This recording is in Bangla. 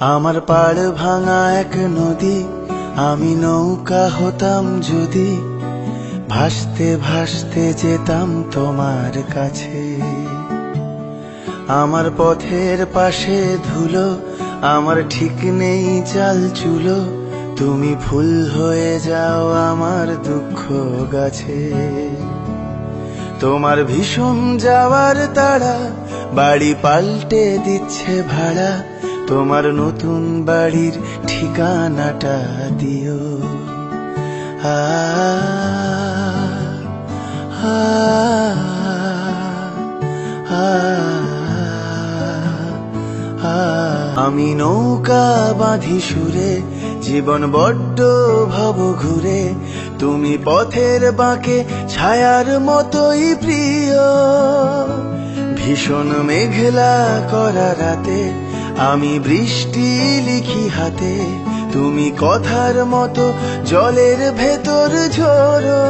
আমার পাড় ভাঙা এক নদী, আমি নৌকা হতাম যদি ভাসতে ভাসতে যেতাম তোমার কাছে। আমার পথের পাশে ধুলো, আমার ঠিক নেই চাল চুলো, তুমি ফুল হয়ে যাও আমার দুঃখ গাছে। তোমার ভীষণ যাওয়ার তাড়া, বাড়ি পাল্টে দিচ্ছে ভাড়া তোমার নতুন বাড়ির ঠিকানাটা দিও। আমি নৌকা বাঁধি সুরে, জীবন বড্ড ভব ঘুরে। তুমি পথের বাঁকে ছায়ার মতোই প্রিয়। ভীষণ মেঘলা করা রাতে আমি বৃষ্টি লিখি হাতে তুমি কথার মতো জলের ভেতর ঝরো।